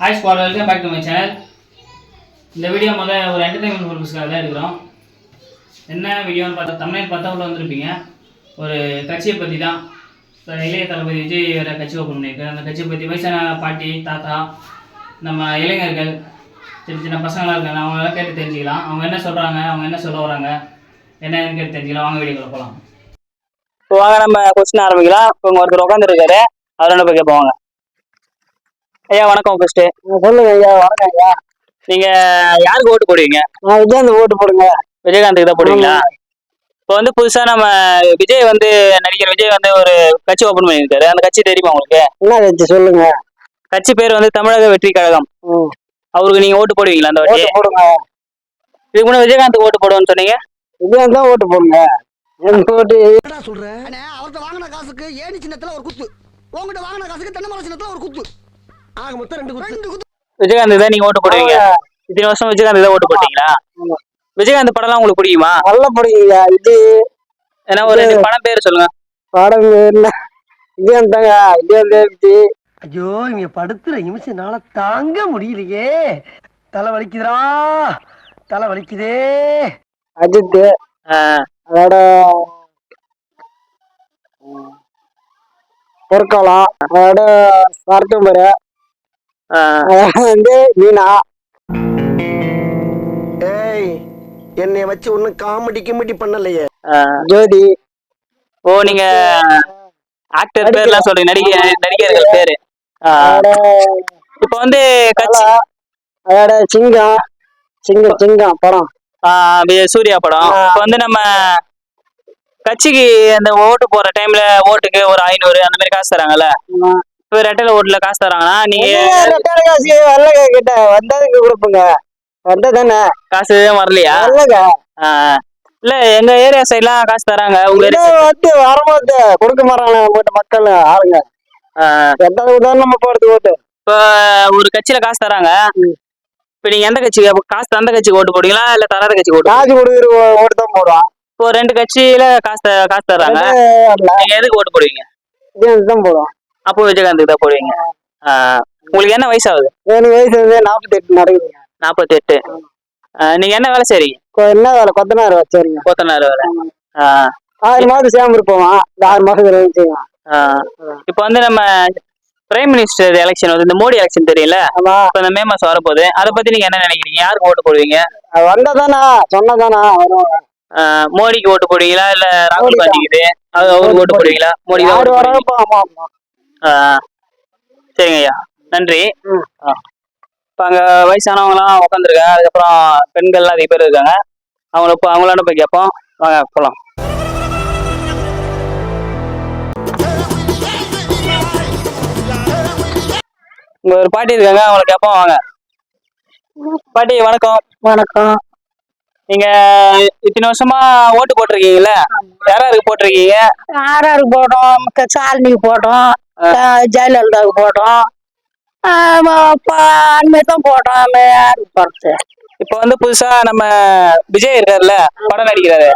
Hi squad welcome back to my channel இந்த video முதல்ல ஒரு என்டர்டைன்மெண்ட் பர்பஸ்க்காக தான் எடுக்கிறோம். என்ன வீடியோன்னு பார்த்தா தமிழ்நாடு பார்த்தா உள்ள வந்திருப்பீங்க. ஒரு கட்சியை பற்றி தான். இப்போ இளைய தளபதி விஜய் வேறு கட்சி ஓப்பன் பண்ணியிருக்கு. அந்த கட்சியை பற்றி வயசான பாட்டி தாத்தா நம்ம இளைஞர்கள் சின்ன சின்ன பசங்களாக இருக்காங்க அவங்களெல்லாம் கேட்டு தெரிஞ்சுக்கலாம். அவங்க என்ன சொல்கிறாங்க அவங்க என்ன சொல்ல வராங்க என்னன்னு கேட்டு தெரிஞ்சுக்கலாம். வாங்க வீடியோக்குள்ள போகலாம் இப்போ வாங்க நம்ம கொஸ்டின் ஆரம்பிக்கலாம். இப்போ ஒருத்தர் உட்காந்துருக்காரு அவரோட போய் கேட்போம் ஐயா வணக்கம் ஃபர்ஸ்ட் சொல்லுங்க ஐயா வணக்கம் ஐயா. நீங்க யாருக்கு ஓட்டு போடுவீங்க? நான் விஜயந்த் ஓட்டு போடுங்க. விஜயகாந்துக்கு தான் போடுவீங்களா? இப்போ வந்து புதுசா நம்ம விஜய் வந்து நடிகர் விஜய் வந்து ஒரு கட்சி ஓபன் பண்ணியிருக்காரு. அந்த கட்சி தெரியுமா உங்களுக்கு? என்ன கட்சி? சொல்லுங்க. கட்சி பேர் வந்து தமிழக வெற்றி கழகம். ம். அவருக்கு நீங்க ஓட்டு போடுவீங்களா அந்த வாட்டி? ஓட்டு போடுங்க. இதுக்கு முன்னாடி விஜயகாந்துக்கு ஓட்டு போடுவோம்னு சொன்னீங்க. விஜயந்த் தான் ஓட்டு போடுங்க. எனக்கு ஓட்டு. என்னடா சொல்ற? அண்ணே அவர்ட்ட வாங்கின காசுக்கு ஏணி சின்னத்துல ஒரு குத்து. உங்ககிட்ட வாங்கின காசுக்கு தென்னை மரம் சின்னத்துல ஒரு குத்து. ஆக மொத்தம் ரெண்டு குத்து. விஜயகாந்த் தான் நீங்க ஓட்டு போடுவீங்க. இத்தனை வருஷம் விஜயகாந்த் தான் ஓட்டு போட்டீங்களா. விஜயகாந்த் படம்லாம் உங்களுக்கு பிடிக்குமா? நல்லா போடுங்க ஐயா இது ஏன்னா ஒரு படம் பேர் சொல்லுங்க. படம் என்ன விஜயந்த் தாங்க. விஜயந்த் விஜய். ஐயோ இங்க படுத்துற நிமிஷம்னால தாங்க முடியலையே. தலை வலிக்குதுடா. தலை வலிக்குதே. அஜித் அதோட பொற்காலம். அதோட சரத்தும்பரு வந்து மீனா. ஏய் என்னை வச்சு ஒன்னும் காமெடி கிமெடி பண்ணலையே. ஜோதி. ஓ நீங்க ஆக்டர் பேர்லாம் சொல்றீங்க. நடிகர் நடிகர்கள் பேரு. இப்போ வந்து கட்சி அதோட சிங்கம். சிங்கம் சிங்கம் படம். சூர்யா படம். இப்போ வந்து நம்ம கட்சிக்கு அந்த ஓட்டு போற டைம்ல ஓட்டுக்கு ஒரு ஐநூறு அந்த மாதிரி காசு தராங்கல்ல? இப்போ ரெட்டையில ஓட்டுல காசு தராங்கன்னா நீங்க ரெட்டார காசு வரல கிட்ட வந்ததுக்கு கொடுப்புங்க. வந்ததானே காசு எதுவும் வரலையா வரலங்க இல்ல எங்க ஏரியா சைட்லாம் காசு தராங்க உங்க வந்து வரும்போது கொடுக்க மாட்டாங்க நம்மகிட்ட மக்கள் ஆளுங்க. எந்த உதாரணம் நம்ம போறது ஓட்டு? இப்போ ஒரு கட்சியில காசு தராங்க. இப்போ நீங்க எந்த அப்ப காசு தந்த கட்சிக்கு ஓட்டு போடுவீங்களா இல்ல தராத கட்சிக்கு ஓட்டு காசு கொடுக்குற ஓட்டு தான் போடுவோம் இப்போ ரெண்டு கட்சியில காசு காசு தர்றாங்க நீங்க எதுக்கு ஓட்டு போடுவீங்க? தான் போடுவோம் அப்போ விஜயகாந்துக்கு தான் போடுவீங்க. உங்களுக்கு என்ன வயசு ஆகுது எனக்கு வயசு வந்து நாற்பத்தி எட்டு நடக்குதுங்க நாற்பத்தெட்டு நீங்க என்ன வேலை செய்றீங்க? என்ன வேலை? கொத்தனார் வச்சிருங்க கோத்தனார் வேலை. ஆறு மாதம் சேம்பு இருப்போம் ஆறு மாசத்துல செய்வோம். இப்போ வந்து நம்ம பிரைம் மினிஸ்டர் எலெக்ஷன் வந்து இந்த மோடி எலெக்ஷன் தெரியல இப்போ இந்த மே மாசம் வரப்போகுது. அதை பத்தி நீங்க என்ன நினைக்கிறீங்க? யாருக்கு ஓட்டு போடுவீங்க? வந்ததானா? சொன்னதானா? மோடிக்கு ஓட்டு போடுவீங்களா? இல்ல ராகுல். காந்திக்கு? அவருக்கு ஓட்டு போடுவீங்களா? மோடி சரிங்க ஐயா. நன்றி. இப்போ அங்கே வயசானவங்கலாம் உட்காந்துருக்காங்க அதுக்கப்புறம் பெண்கள்லாம் அதிக பேர் இருக்காங்க. அவங்கள இப்போ அவங்களாண்ட போய் கேட்போம். வாங்க போகலாம் இங்க ஒரு பாட்டி இருக்காங்க. அவங்கள கேட்போம். வாங்க. பாட்டி வணக்கம். வணக்கம். நீங்க இத்தனை வருஷமா ஓட்டு போட்டிருக்கீங்கல்ல? யாராருக்கு போட்டிருக்கீங்க? ஆர்ஆருக்கு போட்டோம்? சாலினிக்கு போட்டோம். ஜெயலலிதாவுக்கு போட்டோம் அன்மைக்கு தான் போட்டோம் யாருக்கு போடுறது? இப்போ வந்து புதுசா நம்ம விஜய் இருக்காருல்ல படம் நடிக்கிறாரு.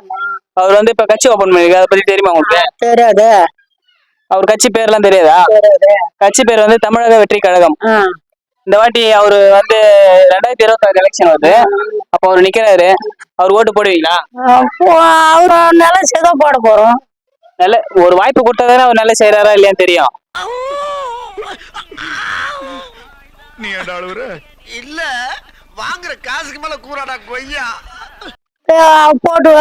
அவர் வந்து இப்ப கட்சி ஓபன் பண்ணிருக்காரு. அதை பத்தி தெரியுமா உங்களுக்கு? தெரியாது. அவர் கட்சி பேர்லாம் தெரியாதா? கட்சி பேர் வந்து தமிழக வெற்றி கழகம். இந்த வாட்டி அவரு வந்து ரெண்டாயிரத்தி இருபத்தாறு எலெக்ஷன் வருது. அப்போ அவர் நிக்கிறாரு. அவர் ஓட்டு போடுவீங்களா? அப்போ அவரு நிலம் செய்தா போட போறோம். நல்ல ஒரு வாய்ப்பு கொடுத்தாதானே அவர் நல்லா செய்யறாரா இல்லையான்னு தெரியும். நீ இல்ல வாங்குற காசுக்கு மேல கூறாடா கொய்யா. போட்டு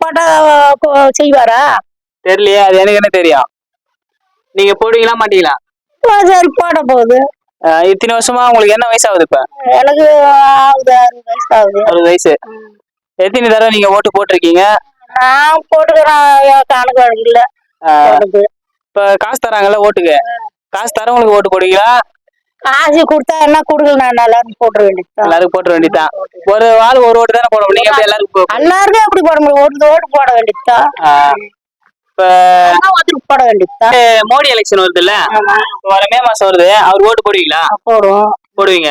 போட்டா செய்வாரா? தெரியலையே அது எனக்கு என்ன தெரியும். நீங்க போடுவீங்களா மாட்டீங்களா? சரி போட போகுது. இத்தனை வருஷமா உங்களுக்கு என்ன வயசு ஆகுது இப்ப? எனக்கு ஆகுது அறுபது வயசு ஆகுது. அறுபது வயசு. எத்தனை தடவை நீங்க ஓட்டு போட்டிருக்கீங்க? நான் போட்டுக்கிறேன் கணக்கு இல்ல. இப்ப காசு தராங்கல்ல ஓட்டுக்கு காசு தரவங்களுக்கு ஓட்டு போடுவீங்களா? காசு கொடுத்தா என்ன கொடுக்கல நான்? எல்லாரும் போட்டுற வேண்டியது எல்லாருக்கும் போட்டுற வேண்டியதுதான் ஒரு ஆள் ஒரு ஓட்டு தானே போட முடியும் எப்படி எல்லாருக்கும் எல்லாருக்கும் எப்படி போட முடியும்? ஓட்டு ஓட்டு போட வேண்டியதுதான் இப்ப போட வேண்டியதுதான் மோடி எலெக்ஷன் வருது இல்ல வர மே மாசம் வருது. அவர் ஓட்டு போடுவீங்களா? போடுவோம். போடுவீங்க.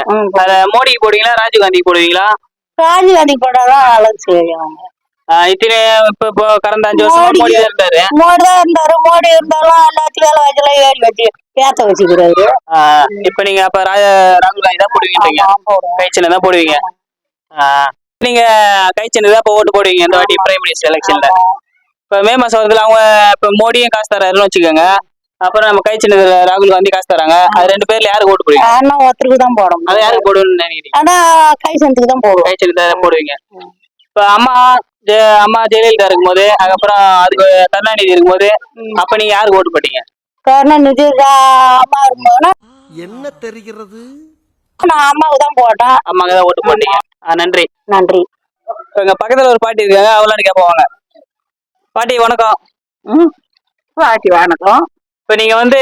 மோடிக்கு போடுவீங்களா? ராஜீவ் காந்திக்கு போடுவீங்களா? ராஜீவ் காந்தி போட்டாதான் நல்லது செய்வாங்க. இத்தனை இப்ப இப்போ கடந்த அஞ்சு வருஷமா மோடி தான் இருந்தாரு மோடி தான் இருந்தாரு மோடி இருந்தாலும் எல்லாத்தையும் வேலை வச்சுலாம் ஏறி வச்சு பேத்த வச்சுக்கிறாரு இப்ப நீங்க அப்ப ராஜ ராகுல் காந்தி தான் போடுவீங்க கை சின்னம் தான் போடுவீங்க நீங்க தான் இப்ப ஓட்டு போடுவீங்க இந்த வாட்டி பிரைம் மினிஸ்டர் எலெக்ஷன்ல இப்ப மே மாசம் வருதுல அவங்க இப்ப மோடியும் காசு தராருன்னு வச்சுக்கோங்க அப்புறம் நம்ம கை சின்னதுல ராகுல் காந்தி காசு தராங்க அது ரெண்டு பேர்ல யாருக்கு ஓட்டு போடுவீங்க ஆனா ஒருத்தருக்கு தான் போடணும் அது யாருக்கு போடுன்னு நினைக்கிறீங்க ஆனா கை சனத்துக்கு தான் போடுவோம் கை சின்னத்தை போடுவீங்க இப்ப அம்மா அம்மா ஜெயலலிதா இருக்கும்போது அதுக்கப்புறம் அதுக்கு கருணாநிதி இருக்கும்போது அப்ப நீங்க யாருக்கு ஓட்டு போட்டீங்க? கருணாநிதி அம்மா இருக்கும்போதுனா என்ன தெரிகிறது? நான் அம்மாவுக்கு தான் போட்டேன். அம்மாக்கு தான் ஓட்டு போட்டீங்க. நன்றி. நன்றி. எங்க பக்கத்துல ஒரு பாட்டி இருக்காங்க அவங்களாம் கேட்பாங்க பாட்டி வணக்கம். ம். பாட்டி வணக்கம். இப்ப நீங்க வந்து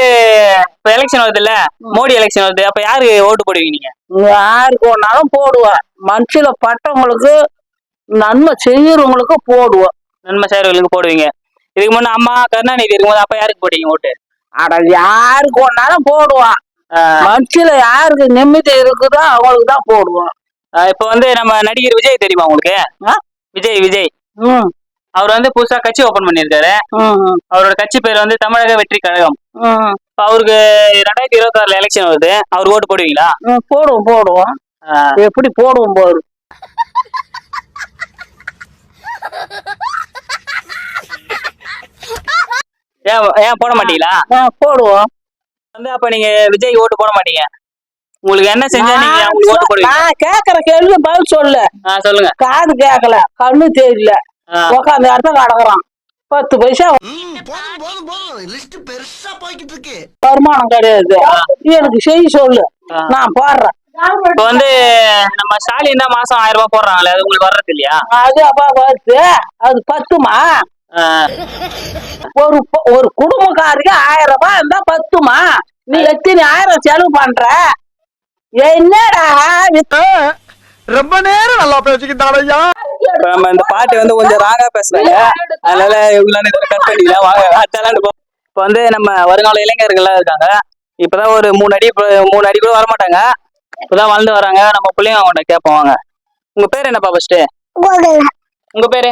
இப்ப எலெக்ஷன் வருது இல்ல மோடி எலெக்ஷன் வருது அப்ப யாருக்கு ஓட்டு போடுவீங்க நீங்க? யாருக்கு ஒன்னாலும் போடுவேன். மனசுல பட்டவங்களுக்கு நன்மை செய்யறவங்களுக்கு போடுவோம் நன்மை சேரர்களுக்கு போடுவீங்க. இதுக்கு முன்ன அம்மா கருணாநிதி இருக்கும்போது அப்ப யாருக்கு போட்டீங்க ஓட்டு? அட யாருக்கு ஒன்னாலும் போடுவான் மனசுல யாருக்கு நிம்மதி இருக்குதோ அவங்களுக்கு தான் போடுவோம் இப்ப வந்து நம்ம நடிகர் விஜய் தெரியுமா உங்களுக்கு? விஜய் விஜய். அவர் வந்து புதுசா கட்சி ஓபன் பண்ணியிருக்காரு. ம் அவரோட கட்சி பேர் வந்து தமிழக வெற்றி கழகம். அவருக்கு ரெண்டாயிரத்தி இருபத்தி ஆறுல எலெக்ஷன் வருது. அவருக்கு ஓட்டு போடுவீங்களா? போடுவோம் போடுவோம். எப்படி போடுவோம் போடு ஏன் ஏன் போட மாட்டீங்களா? போடுவோம். வந்து அப்ப நீங்க விஜய் ஓட்டு போட மாட்டீங்க. உங்களுக்கு என்ன செஞ்சா நீங்க அவங்களுக்கு ஓட்டு போடுவீங்க? நான் கேக்குற கேள்வி பதில் சொல்லு. சொல்லுங்க. காது கேட்கல கண்ணு தெரியல. உட்காந்து இடத்த கடக்குறான் பத்து பைசா வருமானம் கிடையாது. எனக்கு செய்ய சொல்லு. நான் போடுறேன். இப்ப வந்து நம்ம ஸ்டாலின் தான் மாசம் ஆயிரம் ரூபாய் போடுறாங்களே அது உங்களுக்கு வர்றது இல்லையா? அது அப்பா வருது. அது பத்துமா? ஒரு ஒரு குடும்பக்காரிக்கு ஆயிரம் ரூபாய் இருந்தா பத்துமா? நீ எத்தனை ஆயிரம் செலவு பண்ற? என்னடா? ரொம்ப நேரம் நல்லா இப்ப நம்ம இந்த பாட்டு வந்து கொஞ்சம் ராங்கா பேசுறாங்க. அதனால இதை கட் பண்ணிக்கலாம் வாங்க இப்ப வந்து நம்ம வருங்கால இளைஞர்கள்லாம் இருக்காங்க. இப்பதான் ஒரு மூணு அடி இப்ப- மூணு அடி கூட வரமாட்டாங்க. இப்பதான் வளர்ந்து வராங்க. நம்ம பிள்ளைங்க அவங்கள்ட்ட கேட்போம். வாங்க. உங்க பேர் என்னப்பா ஃபர்ஸ்ட் உங்க பேரு?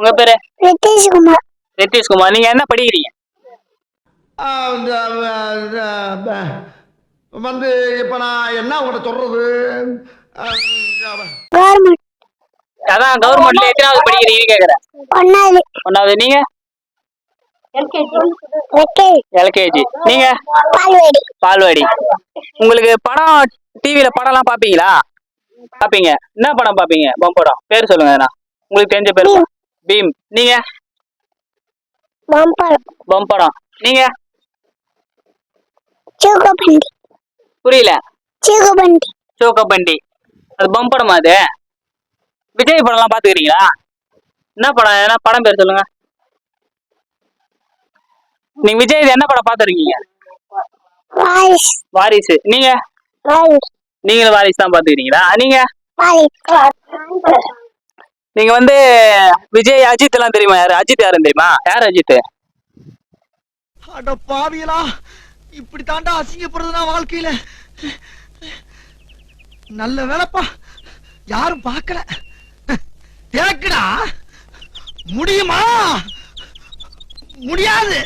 உங்க பேரு? நிதிஷ்குமார். நிதிஷ்குமார். நீங்க என்ன படிக்கிறீங்க? வந்து இப்ப நான் என்ன உங்கள்ட்ட சொல்றது? கவர்மெண்ட். அதான் கவர்மெண்ட்ல எத்தனாவது படிக்கிறீங்கன்னு கேக்குறேன். ஒன்னாவது. ஒன்னாவது. நீங்க? எல்கேஜி நீங்க? பால்வாடி. பால்வாடி. உங்களுக்கு படம் டிவில படம்லாம் பாப்பீங்களா? பாப்பீங்க. என்ன படம் பாப்பீங்க? பொம் படம். பேர் சொல்லுங்க உங்களுக்கு தெரிஞ்ச பேர் பீம். நீங்க? பம்பரம் பொம் படம். நீங்க? புரியல. சோக்கபண்டி அது பொம் படமா அது? விஜய் படம்லாம் பாத்துக்கிறீங்களா? என்ன படம்? என்ன படம் பேர் சொல்லுங்க. நீங்க விஜய் இது என்ன படம் பாத்துருக்கீங்க? வாரிஸ் வாரிசு. நீங்க? வாரிஸ் நீங்களும் வாரிசு தான் பாத்துக்கிறீங்களா? நீங்க? வாரிஸ் நீங்க வந்து விஜய் அஜித் எல்லாம் தெரியுமா யாரு? அஜித் யாருன்னு தெரியுமா? யார் அஜித்? அட பாவியலா இப்படி தாண்டா அசிங்கப்படுறது நான் வாழ்க்கையில. நல்ல வேலைப்பா. யாரும் பார்க்கல. எனக்குடா முடியுமா? முடியாது.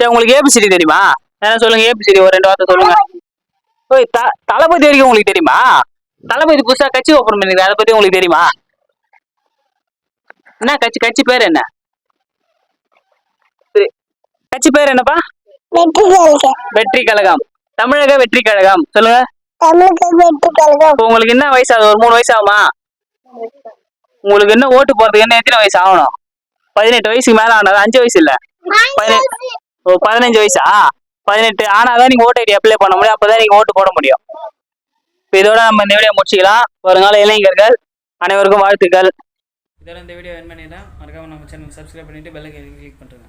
சரி உங்களுக்கு ஏபிசிடி தெரியுமா? என்ன சொல்லுங்க ஏபிசிடி ஒரு ரெண்டு வார்த்தை சொல்லுங்க. ஓய் த- தளபதி வரைக்கும் உங்களுக்கு தெரியுமா? தளபதி புதுசா கட்சி ஓபன் பண்ணிருக்காரு அதை பத்தி உங்களுக்கு தெரியுமா? என்ன கட்சி கட்சி பேர் என்ன. கட்சி பேர் என்னப்பா? வெற்றி கழகம். வெற்றி கழகம் தமிழக வெற்றி கழகம். சொல்லுங்க. உங்களுக்கு என்ன வயசு ஆகுது? ஒரு மூணு வயசு ஆகுமா? உங்களுக்கு என்ன ஓட்டு போறதுக்கு என்ன எத்தனை வயசு ஆகணும்? பதினெட்டு வயசுக்கு மேல ஆனது? அஞ்சு வயசு இல்ல? பதினெட்டு ஓ பதினஞ்சு வயசா? பதினெட்டு. ஆனாதான் நீங்க ஓட்டு ஐடி அப்ளை பண்ண முடியும். அப்பதான் நீங்க ஓட்டு போட முடியும். இப்போ இதோட நம்ம இந்த வீடியோ முடிச்சுக்கலாம். வருங்கால இளைஞர்கள் அனைவருக்கும் வாழ்த்துக்கள். இதோட இந்த வீடியோ என் பண்ணிடுறேன் மறக்காம நம்ம சேனல் சப்ஸ்கிரைப் பண்ணிட்டு பெல் கிளிக் பண்ணுறேன்